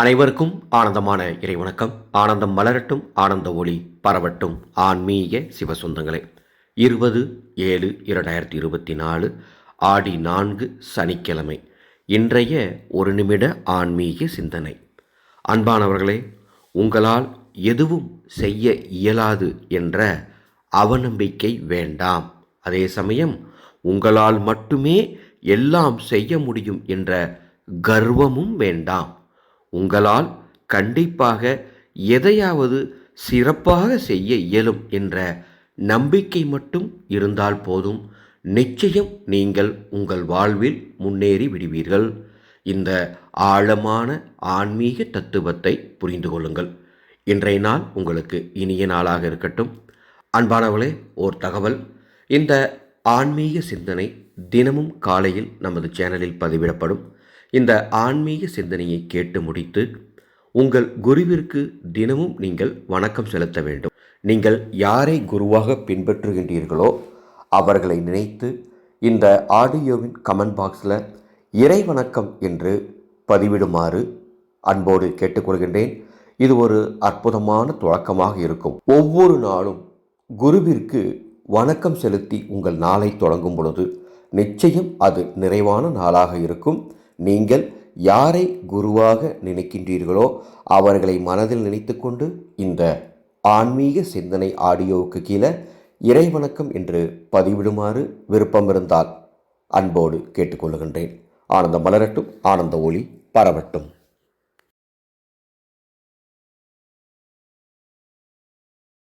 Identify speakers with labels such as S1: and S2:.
S1: அனைவருக்கும் ஆனந்தமான இறைவணக்கம். ஆனந்தம் மலரட்டும் ஆனந்த ஒளி பரவட்டும். ஆன்மீக சிவசொந்தங்களே இருபது ஏழு இரண்டாயிரத்தி இருபத்தி நாலு ஆடி நான்கு சனிக்கிழமை இன்றைய ஒரு நிமிட ஆன்மீக சிந்தனை. அன்பானவர்களே உங்களால் எதுவும் செய்ய இயலாது என்ற அவநம்பிக்கை வேண்டாம். அதே சமயம் உங்களால் மட்டுமே எல்லாம் செய்ய முடியும் என்ற கர்வமும் வேண்டாம். உங்களால் கண்டிப்பாக எதையாவது சிறப்பாக செய்ய இயலும் என்ற நம்பிக்கை மட்டும் இருந்தால் போதும். நிச்சயம் நீங்கள் உங்கள் வாழ்வில் முன்னேறி விடுவீர்கள். இந்த ஆழமான ஆன்மீக தத்துவத்தை புரிந்து கொள்ளுங்கள். இன்றைய நாள் உங்களுக்கு இனிய நாளாக இருக்கட்டும். அன்பானவளே ஓர் தகவல். இந்த ஆன்மீக சிந்தனை தினமும் காலையில் நமது சேனலில் பதிவிடப்படும். இந்த ஆன்மீக சிந்தனையை கேட்டு முடித்து உங்கள் குருவிற்கு தினமும் நீங்கள் வணக்கம் செலுத்த வேண்டும். நீங்கள் யாரை குருவாக பின்பற்றுகின்றீர்களோ அவர்களை நினைத்து இந்த ஆடியோவின் கமெண்ட் பாக்ஸில் இறை வணக்கம் என்று பதிவிடுமாறு அன்போடு கேட்டுக்கொள்கின்றேன். இது ஒரு அற்புதமான தொடக்கமாக இருக்கும். ஒவ்வொரு நாளும் குருவிற்கு வணக்கம் செலுத்தி உங்கள் நாளை தொடங்கும் பொழுது நிச்சயம் அது நிறைவான நாளாக இருக்கும். நீங்கள் யாரை குருவாக நினைக்கின்றீர்களோ அவர்களை மனதில் நினைத்துக்கொண்டு இந்த ஆன்மீக சிந்தனை ஆடியோவுக்கு கீழே இறை வணக்கம் என்று பதிவிடுமாறு விருப்பம் இருந்தால் அன்போடு கேட்டுக்கொள்கின்றேன். ஆனந்தம் மலரட்டும் ஆனந்த ஒளி பரவட்டும்.